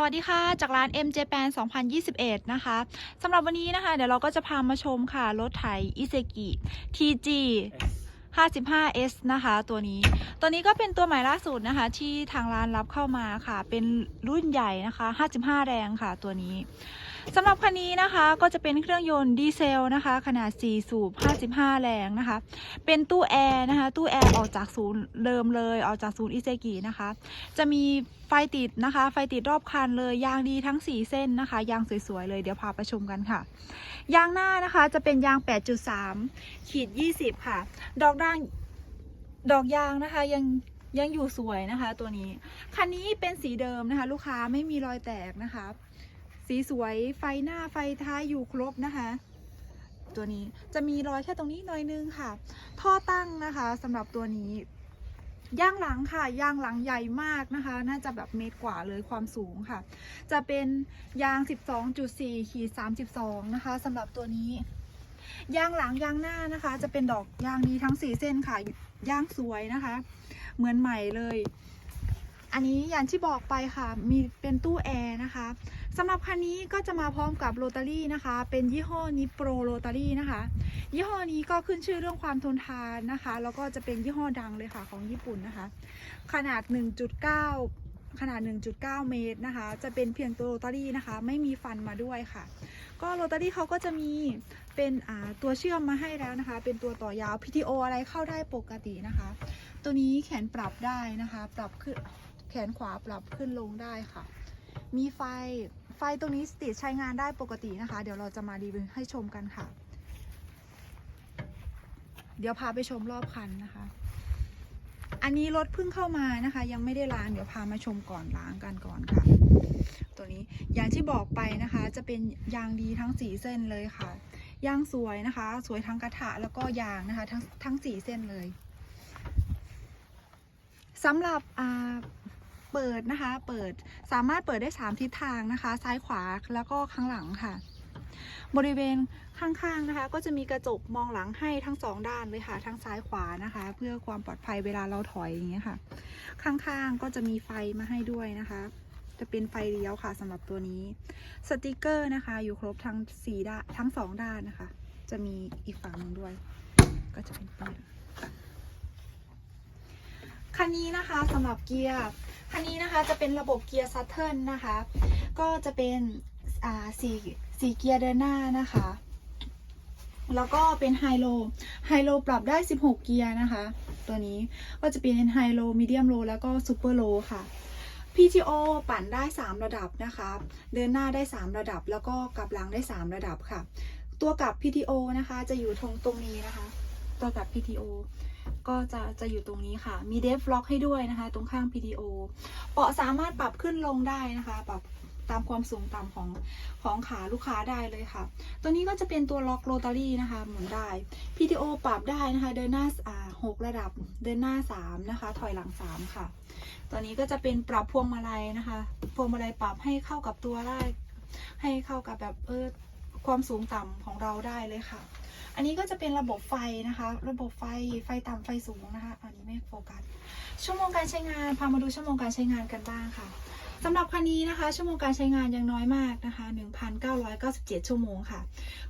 สวัสดีค่ะ จากร้าน M Japan 2021 นะคะสำหรับวันนี้นะคะ เดี๋ยวเราก็จะพามาชมค่ะ รถไถอิเซกิ TG 55S นะคะ ตัวนี้ ตัวนี้ก็เป็นตัวใหม่ล่าสุดนะคะ ที่ทางร้านรับเข้ามาค่ะ เป็นรุ่นใหญ่นะคะ 55 แรงค่ะตัวนี้ สำหรับคันนี้นะคะก็จะเป็นเครื่องยนต์ดีเซลนะคะ ขนาด 4 สูบ 55 แรงนะคะ เป็นตู้แอร์นะคะ ตู้แอร์ออกจากศูนย์เดิมเลย ออกจากศูนย์อิเซกินะคะ จะมีไฟติดนะคะ ไฟติดรอบคันเลย ยางดีทั้ง 4 เส้นนะคะ ยางสวยๆ เลยเดี๋ยวพาไปชมกันค่ะ ยางหน้านะคะจะเป็นยาง 8.3 ขีด 20 ค่ะ ดอกด่างดอกยางนะคะยังยังอยู่สวยนะคะ ตัวนี้ คันนี้เป็นสีเดิมนะคะ ลูกค้าไม่มีรอยแตกนะคะ สีสวยไฟหน้าไฟท้ายอยู่ครบนะคะ ตัวนี้จะมีรอยแค่ตรงนี้หน่อยนึงค่ะ ท่อตั้งนะคะสำหรับตัวนี้ย่างหลังค่ะย่างหลังใหญ่มากนะคะ น่าจะแบบเมตรกว่าเลยความสูงค่ะ จะเป็นยาง 12.4ขีด32 นะคะสำหรับตัวนี้ ยางหลังยางหน้านะคะ จะเป็นดอกยางนี้ทั้ง 4 เส้นค่ะยางสวยนะคะ เหมือนใหม่เลย อันนี้อย่างที่บอกไปค่ะ มีเป็นตู้แอร์นะคะ สำหรับคันนี้ก็จะมาพร้อมกับโรตารี่นะคะ เป็นยี่ห้อนิโปรโรตารี่นะคะ ยี่ห้อนี้ก็ขึ้นชื่อเรื่องความทนทานนะคะ แล้วก็จะเป็นยี่ห้อดังเลยค่ะของญี่ปุ่นนะคะ ขนาด 1.9 ขนาด 1.9 เมตรนะคะ จะเป็นเพียงตัวโรตารี่นะคะ ไม่มีฟันมาด้วยค่ะ ก็โรตารี่เขาก็จะมีเป็นตัวเชื่อมมาให้แล้วนะคะ เป็นตัวต่อยาว PTO อะไรเข้าได้ปกตินะคะ ตัวนี้แขนปรับได้นะคะ ปรับขึ้นแขนขวาปรับขึ้นลงได้ค่ะ มีไฟ ไฟตรงนี้ติดใช้งานได้ปกตินะคะ เดี๋ยวเราจะมารีวิวให้ชมกันค่ะ เดี๋ยวพาไปชมรอบคันนะคะ อันนี้รถเพิ่งเข้ามานะคะ ยังไม่ได้ล้างเดี๋ยวพามาชมก่อนล้างกันก่อนค่ะ ตัวนี้อย่างที่บอกไปนะคะ จะเป็นยางดีทั้งสีเส้นเลยค่ะยางสวยนะคะ สวยทั้งกระถะแล้วก็ยางนะคะ ทั้งทั้งสีเส้นเลยสำหรับอ่า เปิดนะคะ เปิดสามารถเปิดได้สามทิศทางนะคะ ซ้ายขวาแล้วก็ข้างหลังค่ะ บริเวณข้างๆนะคะ ก็จะมีกระจกมองหลังให้ทั้งสองด้านเลยค่ะ ทั้งซ้ายขวานะคะ เพื่อความปลอดภัยเวลาเราถอยอย่างเงี้ยค่ะ ข้างๆก็จะมีไฟมาให้ด้วยนะคะ จะเป็นไฟเลี้ยวค่ะสำหรับตัวนี้ สติกเกอร์นะคะ อยู่ครบทั้งสี่ด้านทั้งสองด้านนะคะ จะมีอีกฝั่งหนึ่งด้วย ก็จะเป็นปืน คันนี้นะคะสำหรับเกียร์คันนี้นะคะจะเป็นระบบเกียร์ซัตเทิลนะคะ ก็จะเป็นอ่าสี่สี่เกียร์เดินหน้านะคะ แล้วก็เป็นไฮโลไฮโลปรับได้ 16 เกียร์นะคะ ตัวนี้ก็จะเป็นไฮโลมีเดียมโลแล้วก็ซูเปอร์โลค่ะ PTO ปั่นได้ 3 ระดับนะคะ เดินหน้าได้ 3 ระดับ แล้วก็กลับหลังได้ 3 ระดับค่ะ ตัวกับ PTO นะคะ จะอยู่ตรงตรงนี้นะคะ ตัวกับ PTO ก็จะจะอยู่ตรงนี้ค่ะ มีเดฟล็อกให้ด้วยนะคะ ตรงข้าง PTO เบาะสามารถปรับขึ้นลงได้นะคะ ปรับตามความสูงต่ำของของขาลูกค้าได้เลยค่ะ ตัวนี้ก็จะเป็นตัวล็อกโรตารี่นะคะ หมุนได้ PTO ปรับได้นะคะ เดินหน้าอ่าหกระดับ เดินหน้าสามนะคะ ถอยหลังสามค่ะ ตัวนี้ก็จะเป็นปรับพวงมาลัยนะคะ พวงมาลัยปรับให้เข้ากับตัวได้ ให้เข้ากับแบบเออความสูงต่ำของเราได้เลยค่ะ อันนี้ก็จะเป็นระบบไฟนะคะ ระบบไฟไฟต่ำไฟสูงนะคะอันนี้ไม่โฟกัสชั่วโมงการใช้งานพามาดูชั่วโมงการใช้งานกันบ้างค่ะสำหรับคันนี้นะคะ ชั่วโมงการใช้งานยังน้อยมากนะคะ 1,997 ชั่วโมงค่ะ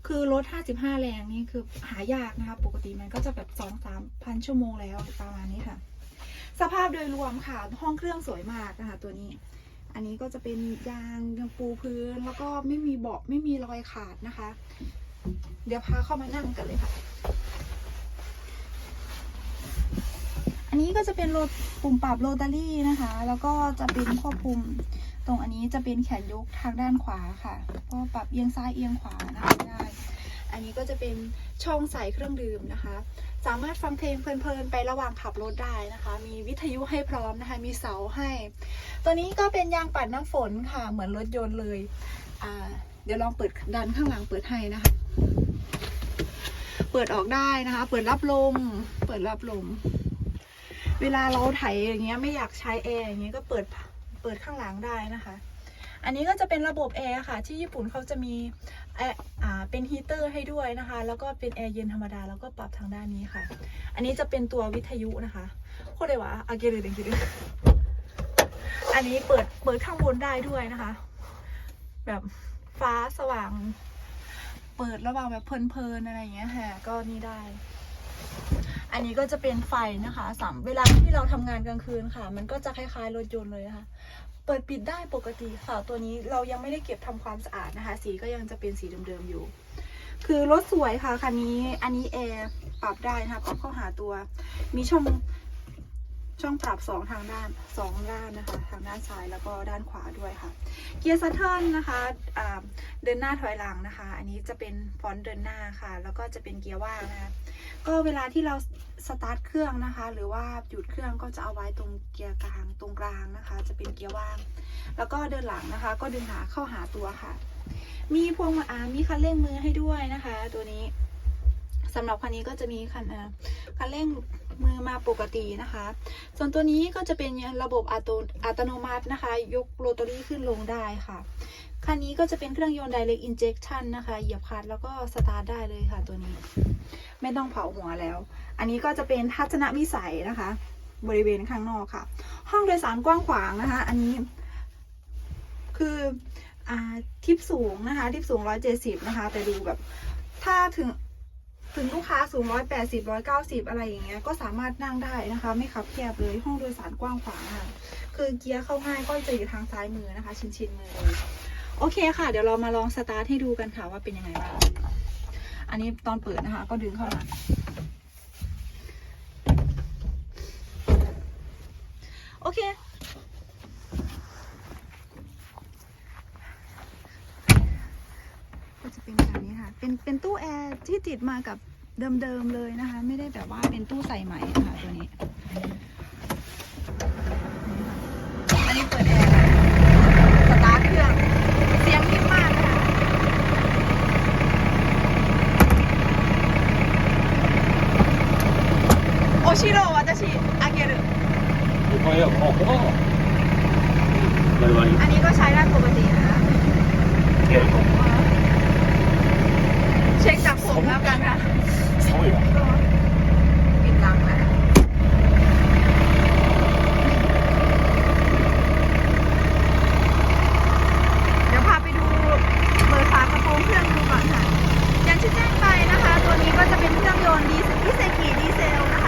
คือรถ 55 แรงนี่คือหายากนะคะ ปกติมันก็จะแบบ 2-3พันชั่วโมงแล้วประมาณนี้ค่ะ สภาพโดยรวมค่ะ ห้องเครื่องสวยมากนะคะ ตัวนี้ อันนี้ก็จะเป็นยางยังปูพื้น แล้วก็ไม่มีเบาะไม่มีรอยขาดนะคะ เดี๋ยวพาเข้ามานั่งกันเลยค่ะ อันนี้ก็จะเป็นโรปุ่มปรับโรตารี่นะคะ แล้วก็จะเป็นควบคุมตรงอันนี้จะเป็นแขนยกทางด้านขวาค่ะ ก็ปรับเอียงซ้ายเอียงขวานะคะได้ อันนี้ก็จะเป็นช่องใส่เครื่องดื่มนะคะ สามารถฟังเพลงเพลินๆไประหว่างขับรถได้นะคะ มีวิทยุให้พร้อมนะคะ มีเสาให้ ตัวนี้ก็เป็นยางปัดน้ำฝนค่ะ เหมือนรถยนต์เลย เดี๋ยวลองเปิดดันข้างหลังเปิดให้นะคะ เปิดออกได้นะคะ เปิดรับลม เปิดรับลม เวลาเราไถอย่างเงี้ยไม่อยากใช้แอร์อย่างเงี้ยก็เปิดเปิดข้างหลังได้นะคะ อันนี้ก็จะเป็นระบบแอร์ค่ะ ที่ญี่ปุ่นเขาจะมีแอร์อ่าเป็นฮีเตอร์ให้ด้วยนะคะ แล้วก็เป็นแอร์เย็นธรรมดาแล้วก็ปรับทางด้านนี้ค่ะ อันนี้จะเป็นตัววิทยุนะคะโคตรเลยวะอาเกเรเดงกิเดอันนี้เปิดเปิดข้างบนได้ด้วยนะคะ แบบฟ้าสว่าง เปิดระหว่างแบบเพลินๆอะไรอย่างเงี้ยค่ะก็นี่ได้ อันนี้ก็จะเป็นไฟนะคะสำเวลาที่เราทำงานกลางคืนค่ะ มันก็จะคล้ายๆรถยนต์เลยะค่ะเปิดปิดได้ปกติค่ะตัวนี้เรายังไม่ได้เก็บทำความสะอาดนะคะ สีก็ยังจะเป็นสีเดิมๆอยู่ คือรถสวยค่ะคันนี้อันนี้แอร์ปรับได้นะคะปรับเข้าหาตัว มีช่อง ช่องปรับสองทางด้านสองด้านนะคะ ทางด้านซ้ายแล้วก็ด้านขวาด้วยค่ะ เกียร์ซัตเทิลนะคะเดินหน้าถอยหลังนะคะ อันนี้จะเป็นฟอนต์เดินหน้าค่ะ แล้วก็จะเป็นเกียร์ว่างนะคะก็เวลาที่เราสตาร์ทเครื่องนะคะ หรือว่าหยุดเครื่องก็จะเอาไว้ตรงเกียร์กลางตรงกลางนะคะ จะเป็นเกียร์ว่าง แล้วก็เดินหลังนะคะ ก็ดึงหาเข้าหาตัวค่ะ มีพวงมาอามีคันเร่งมือให้ด้วยนะคะ ตัวนี้ สำหรับคันนี้ก็จะมีคันคันเร่งมือมาปกตินะคะ ส่วนตัวนี้ก็จะเป็นระบบอัตโนอัตโนมัตินะคะ ยกโรตารี่ขึ้นลงได้ค่ะคันนี้ก็จะเป็นเครื่องยนต์ direct injection นะคะ เหยียบคลัตช์แล้วก็สตาร์ทได้เลยค่ะตัวนี้ ไม่ต้องเผาหัวแล้ว อันนี้ก็จะเป็นทัศนวิสัยนะคะ บริเวณข้างนอกค่ะ ห้องโดยสารกว้างขวางนะคะ อันนี้ คืออทิปสูงนะคะ ทิปสูง 170 นะคะ แต่ดูแบบ ถ้าถึง ถึงลูกค้าสูง180 190อะไรอย่างเงี้ยก็สามารถนั่งได้นะคะ ไม่ขับแคบเลยห้องโดยสารกว้างขวางค่ะคือเกียร์เข้าง่ายก็จะอยู่ทางซ้ายมือนะคะ ชินชินๆมือเลยโอเคค่ะ เดี๋ยวเรามาลองสตาร์ทให้ดูกันค่ะว่าเป็นยังไงบ้างอันนี้ตอนเปิดนะคะ ก็ดึงเข้ามาโอเค ก็จะเป็นแบบนี้ค่ะ เป็นเป็นตู้แอร์ ที่ติดมากับเดิมๆเลยนะคะ ไม่ได้แบบว่าเป็นตู้ใส่ใหม่ะคะตัวนี้ อันนี้เปิดแอร์สตาร์เครื่อง เสียงนิ่มากค่ะโอชิโร่วัตชิอาเกรุอันนี้ก็ใช้ได้ปกตินะ ช็คจากผมแล้วกันค่ะ 寒いわ。 ปิดหลังแล้วเดี๋ยวพาไปดูเปิดฝากระโปรงเครื่องดูก่อนค่ะ อย่างที่แจ้งไปนะคะ ตัวนี้ก็จะเป็นเครื่องยนต์ดีพิเศษกีดีเซลนะคะ ะ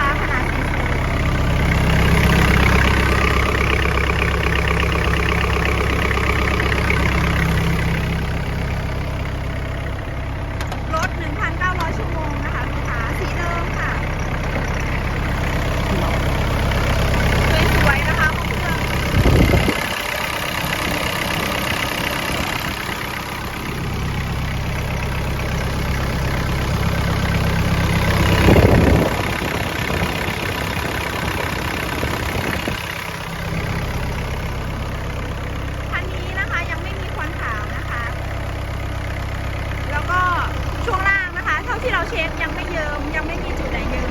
เช็คยังไม่เยิมยังไม่มีจุดไหนเยิม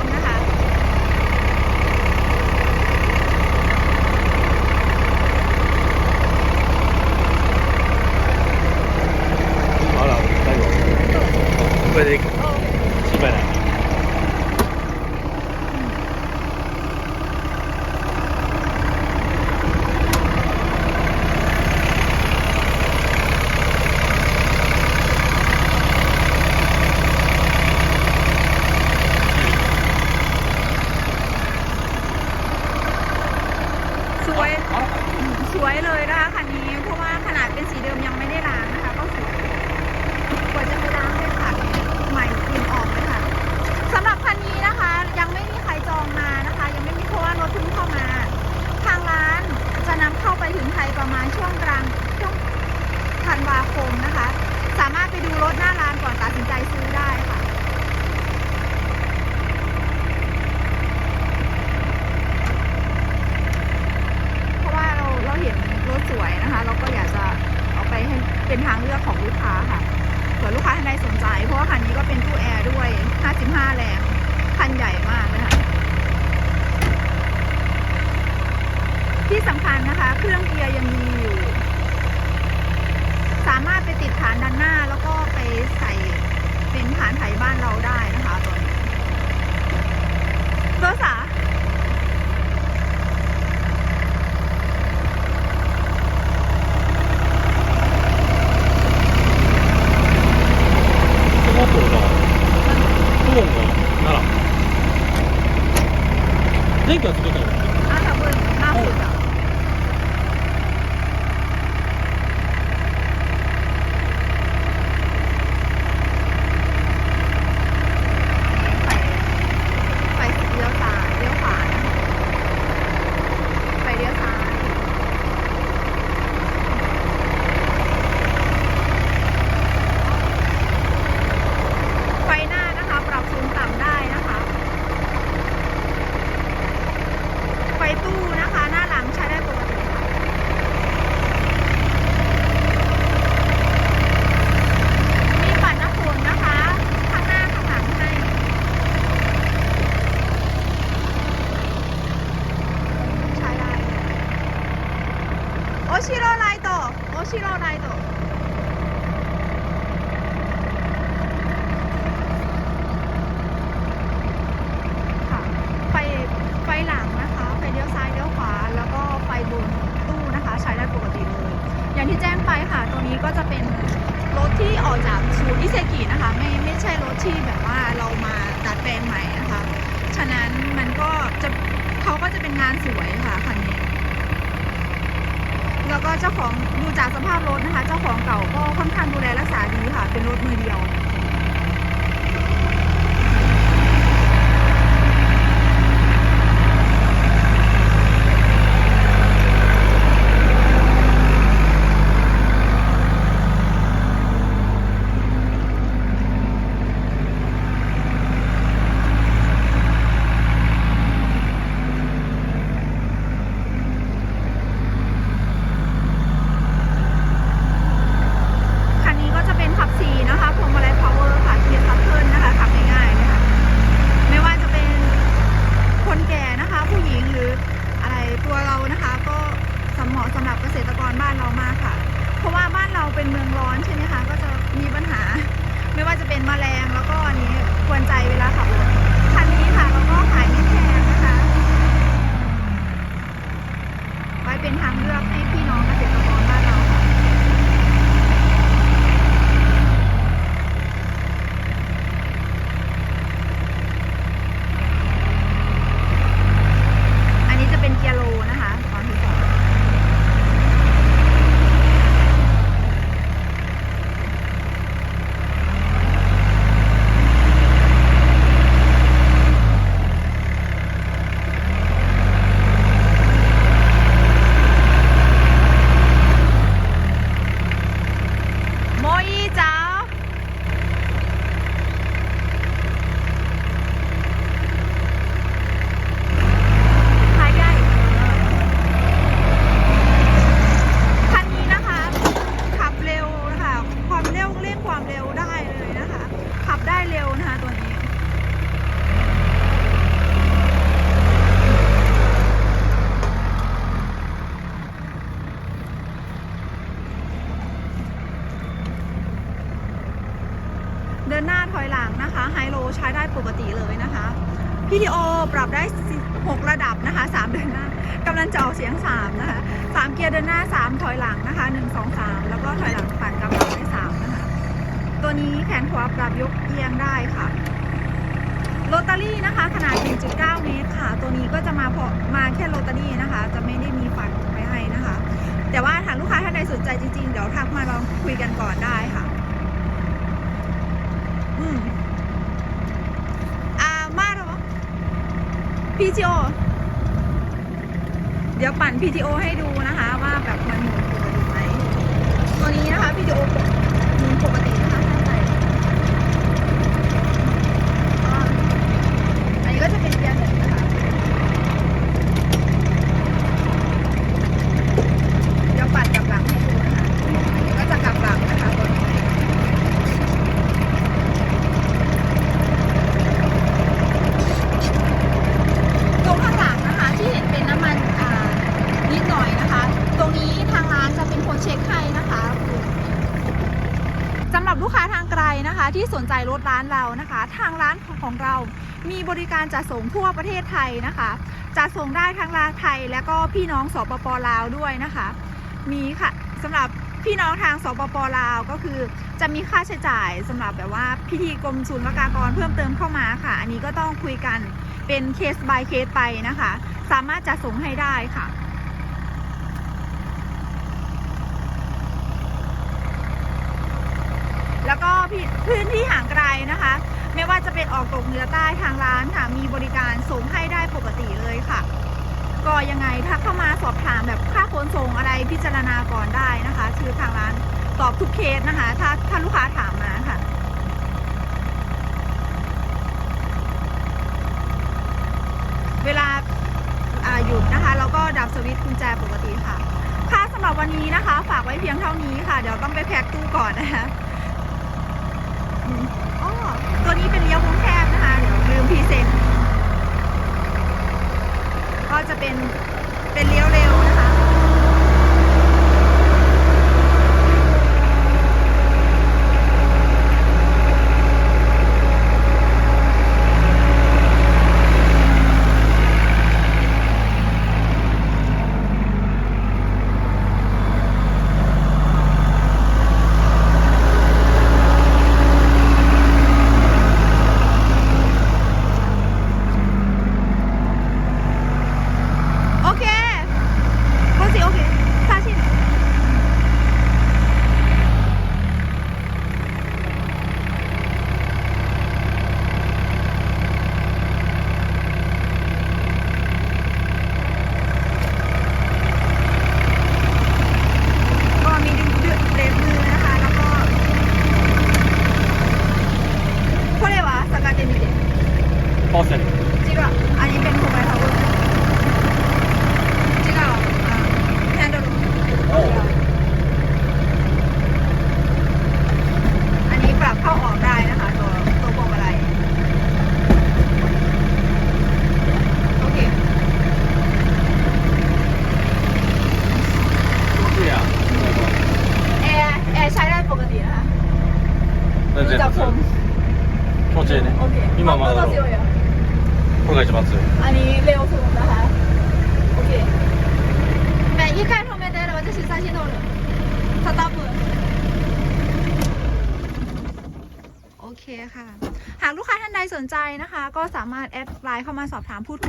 ตัวเรานะคะ ก็สมเหมาะสำหรับเกษตรกรบ้านเรามากค่ะ เพราะว่าบ้านเราเป็นเมืองร้อนใช่ไหมคะ ก็จะมีปัญหา ไม่ว่าจะเป็นแมลงแล้วก็อันนี้ควรใจเวลาขับรถคันนี้ค่ะเราก็ขายไม่แพงนะคะ ไว้เป็นทางเลือกให้พี่น้องเกษตรกรบ้านเราค่ะ อันนี้จะเป็นเกียร์โลนะคะตอนที่สองโมอีจ้าขายได้คันนี้นะคะ ขับเร็วนะคะ ความเร็วเล่นความเร็วได้เลยนะคะ ขับได้เร็วนะคะตัวนี้ เดินหน้าถอยหลังนะคะไฮโลใช้ได้ปกติเลยนะคะ PTO ปรับได้ 6 ระดับนะคะ 3 เดินหน้ากำลังจะออกเสียง 3 นะคะ 3 เกียร์เดินหน้า 3 ถอยหลังนะคะ 1 2 3 แล้วก็ถอยหลังปั่นกำลังได้3นะคะ ตัวนี้แขนขวารับยกเอียงได้ค่ะโรตารี่นะคะขนาด 1.9 เมตรค่ะ ตัวนี้ก็จะมาพอมาแค่โรตารี่นะคะ จะไม่ได้มีฝันไว้ให้นะคะ แต่ว่าถ้าลูกค้าท่านใดสนใจจริงๆ เดี๋ยวทักมาลองคุยกันก่อนได้ค่ะ อืมอ่ามาแล้ว PTO เดี๋ยวปั่น PTO ให้ดูนะคะ ว่าแบบมันหมุนปกติไหมตัวนี้นะคะ PTO นปกตินะคะถ้าใส่อ่าอันนี้ก็จะเป็นเกียร์หนึ่งนะคะ เดี๋ยวปั่นกลับหลังให้ดูนะคะอันนี้ก็จะกลับหลังนะคะตัวนี้ ตรงข้างหลังนะคะที่เห็นเป็นน้ำมันอ่านิดหน่อยนะคะ ตรงนี้ทางร้านจะเป็นคนเช็คให้นะคะสำหรับลูกค้าทางไกลนะคะ ที่สนใจรถร้านเรานะคะ ทางร้านของเรา มีบริการจัดส่งทั่วประเทศไทยนะคะจัดส่งได้ทั้งลาไทย และก็พี่น้องสปปลาวด้วยนะคะ มีค่ะสำหรับพี่น้องทางสปปลาวก็คือ จะมีค่าใช้จ่ายสำหรับแบบว่าพิธีกรมศุลกากรเพิ่มเติมเข้ามาค่ะ อันนี้ก็ต้องคุยกันเป็นเคส by เคสไปนะคะ สามารถจะส่งให้ได้ค่ะแล้วก็พื้นที่ห่างไกลนะคะ ไม่ว่าจะเป็นออกตกเหนือใต้ทางร้านค่ะ มีบริการส่งให้ได้ปกติเลยค่ะ ก็ยังไงถ้าเข้ามาสอบถามแบบค่าขนส่งอะไรพิจารณาก่อนได้นะคะคือทางร้านตอบทุกเคสนะคะ ถ้าถ้าลูกค้าถามมาค่ะเวลาอาหยุดนะคะแล้วก็ดับสวิตช์กุญแจปกติค่ะ ค่ะสำหรับวันนี้นะคะ ฝากไว้เพียงเท่านี้ค่ะ เดี๋ยวต้องไปแพ็คตู้ก่อนนะคะ ตัวนี้เป็นเลี้ยววงแคบนะคะเดี๋ยวลืมพรีเซนต์ก็จะเป็นเป็นเลี้ยวเร็ว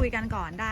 คุยกันก่อนได้